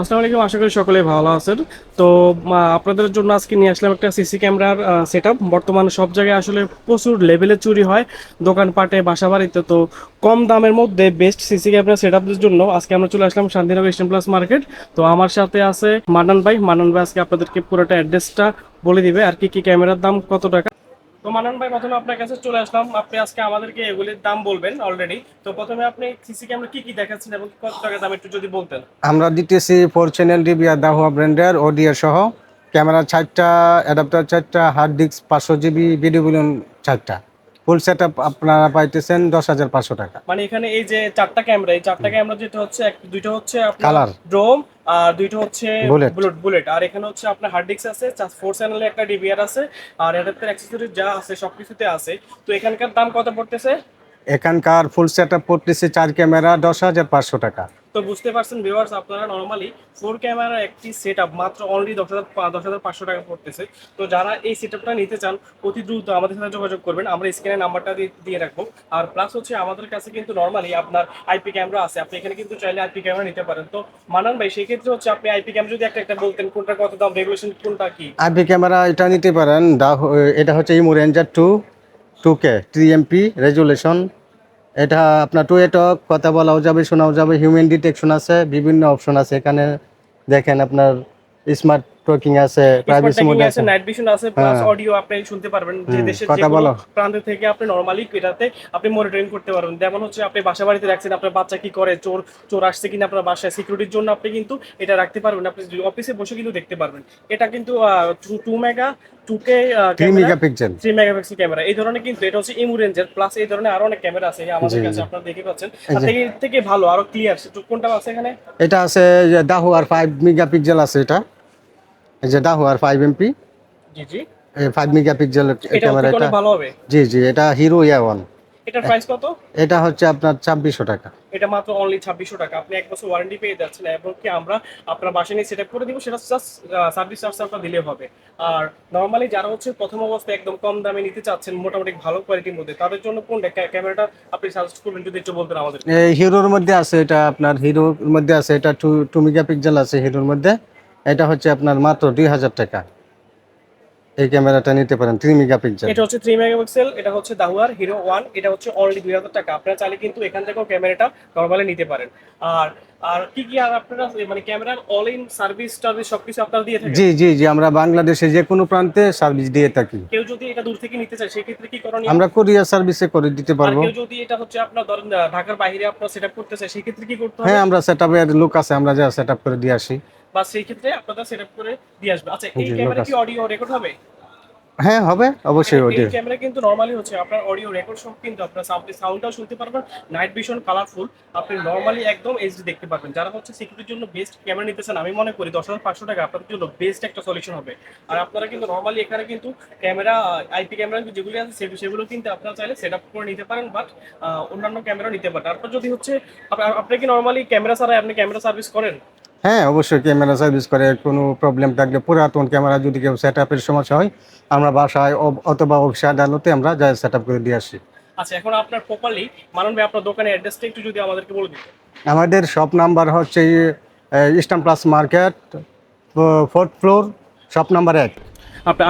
আসসালামু আলাইকুম, আশা করি সকলে ভালো আছেন। তো আপনাদের জন্য আজকে নিয়ে আসলাম একটা সিসি ক্যামেরার সেট বর্তমানে সব জায়গায় আসলে প্রচুর লেভেলে চুরি হয়, দোকানপাটে বাসা বাড়িতে তো, কম দামের মধ্যে বেস্ট সিসি ক্যামেরা সেট জন্য আজকে আমরা চলে আসলাম শান্তিনগর ইস্টার্ন প্লাস মার্কেট তো, আমার সাথে আছে মান্নান ভাই। মান্নান ভাই, আজকে আপনাদেরকে পুরোটা অ্যাড্রেসটা বলে দিবে। আর কি কি ক্যামেরার দাম কত টাকা? তো মানান ভাই, প্রথমে আপনার কাছে চলে আসলাম। আপনি আজকে আমাদেরকে এগুলির দাম বলবেন অলরেডি তো প্রথমে আপনি সিসি ক্যামেরা কি কি দেখাচ্ছেন এবং কত টাকা দাম একটু যদি বলতেন। আমরা দিতেছি ফোর চ্যানেল ডিবি আর দাহুয়া ব্র্যান্ডের ওডিয়া সহ। ক্যামেরা চারটা অ্যাডাপ্টার চারটা হার্ড ডিস্ক পাঁচশো জিবি ভিডিও চারটা। ফুল সেট আপ আপনারা পাইতেছেন দশ হাজার পাঁচশো টাকা। মানে এখানে এই যে চারটা ক্যামেরা এই চারটা ক্যামেরা যেটা হচ্ছে দুইটা হচ্ছে কালার ড্রোম আর দুইটা হচ্ছে. বুলেট বুলেট আর এখানে হচ্ছে আপনার হার্ড ডিস্ক আছে ফোর চ্যানেলের একটা ডিভিআর আছে আর অ্যাডাপ্টার অ্যাক্সেসরিজ যা আছে সবকিছুতে আছে। তো এখানকার দাম কত পড়তেছে? এখানকার ফুল সেট আপ পড়তেছে চার ক্যামেরা দশ হাজার পাঁচশো টাকা। তো বুঝতে পারছেন ভিউয়ার্স আপনারা নর্মালি ফোর ক্যামেরার একটি সেট আপ মাত্র অনলি দশ হাজার দশ হাজার পাঁচশো টাকা পড়তেছে। তো যারা এই সেট আপটা নিতে চান অতি দ্রুত আমাদের সাথে যোগাযোগ করবেন। আমরা স্ক্রিনে নাম্বারটা দিয়ে- রাখব। আর প্লাস হচ্ছে আমাদের কাছে কিন্তু নর্মালি আপনার আইপি ক্যামেরা আছে। আপনি এখানে কিন্তু চাইলে আইপি ক্যামেরা নিতে পারেন। তো মানান ভাই সেই ক্ষেত্রে হচ্ছে আপনি আইপি ক্যামেরা যদি একটা একটা বলতেন কোনটা কত দাম রেগুলেশন কোনটা কি? আইপি ক্যামেরা এটা নিতে পারেন। এটা হচ্ছে Imou Ranger two two K three MP resolution এটা আপনার টুয়েটক কথা বলাও যাবে, শোনাও যাবে হিউম্যান ডিটেকশন আছে, বিভিন্ন অপশন আছে। এখানে দেখেন আপনার স্মার্ট টকিং আছে প্রাইভেসি মোড আছে নাইট ভিশন আছে প্লাস হ্যাঁ। অডিও আপনি শুনতে পারবেন যে দেশের যে। প্রান্ত থেকে আপনি নরমালি এটাতে আপনি মনিটরিং করতে পারবেন। যেমন হচ্ছে আপনি বাসা বাড়িতে রাখছেন আপনার বাচ্চা কি করে চোর চোর আসছে কিনা আপনার বাসায় সিকিউরিটির জন্য আপনি কিন্তু এটা রাখতে পারবেন। আপনি অফিসে বসে কিন্তু দেখতে পারবেন। এটা কিন্তু two mega two K megapixel three megapixel camera এই ধরনের কিন্তু এটা হচ্ছে ইমু রেঞ্জের প্লাস এই ধরনের আরও অনেক ক্যামেরা আছে আমাদের কাছে আপনারা দেখে পাচ্ছেন। থেকে ভালো আরও ক্লিয়ার কোনটা আছে এখানে? এটা আছে দাহু আর ফাইভ মেগাপিক্সেল আছে এটা। এই যে ফাইভ এমপি জি জি। ফাইভ মেগাপিক্সেল ক্যামেরা এটা ভালো হবে? জি জি এটা হিরো ইয়া ওয়ান এটার প্রাইস কত? এটা হচ্ছে আপনার ছাব্বিশশো টাকা। এটা মাত্র অনলি ছাব্বিশশো টাকা। আপনি এক বছর ওয়ারেন্টি পেয়ে যাচ্ছেন এবং কি আমরা আপনার বাসায় নিয়ে সেট করে দিব সেটা জাস্ট সার্ভিস চার্জ আপনার দিলে হবে। আর নর্মালি যারা হচ্ছে প্রথম অবস্থায় একদম কম দামে নিতে চাচ্ছেন মোটামুটি ভালো কোয়ালিটির মধ্যে তাদের জন্য কোনটা ক্যামেরাটা আপনি সাজেস্ট করবেন? যদি একটু বলতেন আমাদের। হিরোর মধ্যে আছে এটা আপনার হিরোর মধ্যে আছে এটা টু টু মেগাপিক্সেল আছে হিরোর মধ্যে। এটা হচ্ছে আপনার মাত্র দুই হাজার টাকা। এই ক্যামেরাটা নিতে পারেন থ্রি মেগাপিক্সেল এটা হচ্ছে থ্রি মেগাপিক্সেল এটা হচ্ছে দাহুয়ার হিরো ওয়ান এটা হচ্ছে অনলি দুই হাজার টাকা। আপনারা চাইলে কিন্তু এখান থেকেও ক্যামেরাটা নর্মালি নিতে পারেন। আর আর কি কি আর আপনারা মানে ক্যামেরার অল ইন সার্ভিস টার্ভিস সবকিছু আপনারা দিয়ে থাকেন? জি জি জি আমরা বাংলাদেশে যে কোনো প্রান্তে সার্ভিস দিয়ে থাকি। কেউ যদি এটা দূর থেকে নিতে চায় সেক্ষেত্রে কি করণীয়? আমরা কোরিয়ার সার্ভিসে করে দিতে আর পারব। কেউ যদি এটা হচ্ছে আপনার ধরেন ঢাকার বাইরে আপনার সেট আপ করতে চায় সেক্ষেত্রে কি করতে হবে? হ্যাঁ আমরা সেট আপের লোক আছে আমরা যা সেট আপ করে দিয়ে আসি। বা সেই ক্ষেত্রে আপনারা সেট আপ করে দিয়ে আসবে। আচ্ছা এই ক্যামেরা কি অডিও রেকর্ড হবে? হ্যাঁ হবে অবশ্যই এই ক্যামেরা কিন্তু নরমালি হচ্ছে আপনার অডিও রেকর্ড সব কিন্তু আপনার সাউন্ড সাউন্ডটাও শুনতে পারবেন নাইট ভিশন কালারফুল আপনি নরমালি একদম এইচডি দেখতে পারবেন। যারা হচ্ছে সিকিউরিটির জন্য বেস্ট ক্যামেরা নিতে চান আমি মনে করি দশ হাজার পাঁচশো টাকা আপনাদের জন্য বেস্ট একটা সলিউশন হবে। আর আপনারা কিন্তু নরমালি এখানে কিন্তু ক্যামেরা আইপি ক্যামেরা যেগুলি আছে সেগুলো- কিন্তু আপনারা চাইলে সেট আপ করে নিতে পারেন বাট অন্যান্য ক্যামেরা নিতে পারেন। তারপর যদি হচ্ছে আপ- আপনি কি নরমালি ক্যামেরা ছাড়া আপনি ক্যামেরা সার্ভিস করেন? হ্যাঁ অবশ্যই ক্যামেরা সার্ভিস করে কোনো প্রবলেম থাকলে পুরাতন ক্যামেরা যদি কেউ সেট আপের সমস্যা হয় আমরা বাসায় অথবা অফিসে আদালতে আমরা যাই সেট আপ করে দিয়ে আসি। আচ্ছা এখন আপনার প্রপারলি মানন ভাই আপনার দোকানের অ্যাড্রেসটা একটু যদি আমাদেরকে বলে দিতেন। আমাদের শপ নাম্বার হচ্ছে Eastern Plus market fourth floor shop number এক।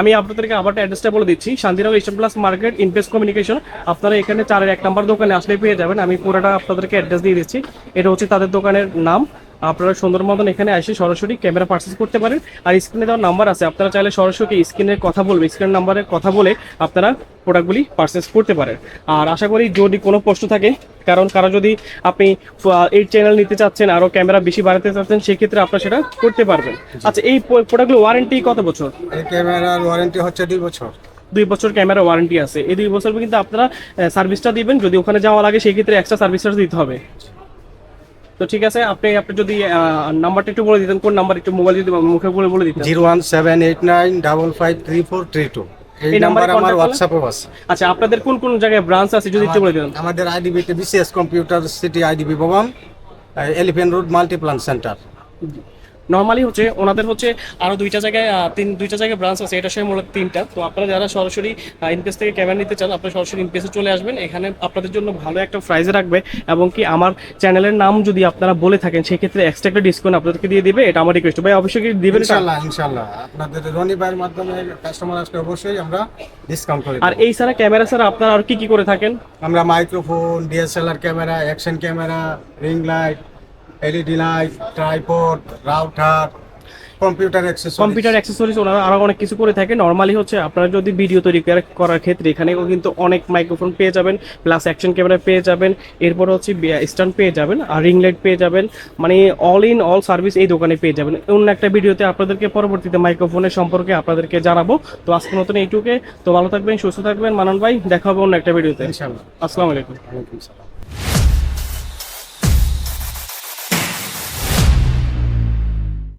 আমি আপনাদেরকে আবার অ্যাড্রেসটা বলে দিচ্ছি। Shantinagar Eastern Plus market Inpace communication আপনারা এখানে চারের এক নাম্বার দোকানে আসলে পেয়ে যাবেন। আমি পুরোটা আপনাদেরকে অ্যাড্রেস দিয়ে দিচ্ছি। এটা হচ্ছে তাদের দোকানের নাম। আপনারা সুন্দর মতন এখানে এসে সরাসরি ক্যামেরা পারচেস করতে পারেন। আর স্ক্রিনে দেওয়ার নাম্বার আছে। আপনারা চাইলে সরাসরি স্ক্রিনের কথা বলবে। স্ক্রিন নাম্বারে কথা বলে আপনারা প্রোডাক্টগুলি পারচেস করতে পারেন। আর আশা করি যদি কোনো প্রশ্ন থাকে কারণ কারও যদি আপনি এই চ্যানেল নিতে চাচ্ছেন আরও ক্যামেরা বেশি বাড়াতে চাচ্ছেন সেক্ষেত্রে আপনারা সেটা করতে পারবেন। আচ্ছা এই প্রোডাক্টগুলো ওয়ারেন্টি কত বছর? এই ক্যামেরার ওয়ারেন্টি হচ্ছে দুই বছর। দুই বছর ক্যামেরা ওয়ারেন্টি আছে। এই দুই বছর কিন্তু আপনারা সার্ভিসটা দিবেন। যদি ওখানে যাওয়া লাগে সেই ক্ষেত্রে এক্সট্রা সার্ভিস চার্জ দিতে হবে। তো ঠিক আছে আপনি আপনি যদি নাম্বারটা একটু বলে দিতেন কোন নাম্বার একটু মোবাইল যদি মুখে বলে বলে দিতেন? Zero one seven eight nine double five three four three two. এই নাম্বার আমার হোয়াটসঅ্যাপও হোয়াটসঅ্যাপেও আছে। আচ্ছা আপনাদের কোন কোন জায়গায় ব্রাঞ্চ আছে যদি একটু বলে দিতেন? আমাদের IDB BCS computer city IDB ভবন Elephant Road Multiplan Center normally হচ্ছে ওনাদের হচ্ছে আরও দুইটা জায়গায় তিন দুইটা জায়গায় ব্রাঞ্চ আছে এটা সময় মূলত তিনটা। তো আপনারা যারা সরাসরি ইনপেস থেকে ক্যামেরা নিতে চান আপনারা সরাসরি ইনপেসে চলে আসবেন। এখানে আপনাদের জন্য ভালো একটা প্রাইজে রাখবে এবং কি আমার চ্যানেলের নাম যদি আপনারা বলে থাকেন সেক্ষেত্রে এক্সট্রা একটা ডিসকাউন্ট আপনাদেরকে দিয়ে দিবে এটা আমার রিকোয়েস্ট ভাই অবশ্যই কি দিবেন এটা? ইনশাল্লাহ ইনশাল্লাহ আপনাদের রনি ভাইয়ের মাধ্যমে কাস্টমার আসলে অবশ্যই আমরা ডিসকাউন্ট করে আর এই ছাড়া ক্যামেরা ছাড়া আপনারা আর কি কি করে থাকেন? আমরা microphone DSLR camera action camera ring light LED light tripod router computer accessories computer accessories ওনারা আরও অনেক কিছু করে থাকে। নর্মালি হচ্ছে আপনারা যদি ভিডিও তৈরি করা- করার ক্ষেত্রে এখানেও কিন্তু অনেক মাইক্রোফোন পেয়ে যাবেন প্লাস অ্যাকশন ক্যামেরা পেয়ে যাবেন এরপর হচ্ছে স্ট্যান্ড পেয়ে যাবেন আর রিং লাইট পেয়ে যাবেন মানে অল ইন অল সার্ভিস এই দোকানে পেয়ে যাবেন। অন্য একটা ভিডিওতে আপনাদেরকে পরবর্তীতে মাইক্রোফোনের সম্পর্কে আপনাদেরকে জানাব। তো আজকের মতন এইটুকে তো ভালো থাকবেন সুস্থ থাকবেন মানন ভাই দেখা হবে অন্য একটা ভিডিওতে আসসালামু আলাইকুম। ওয়ালাইকুম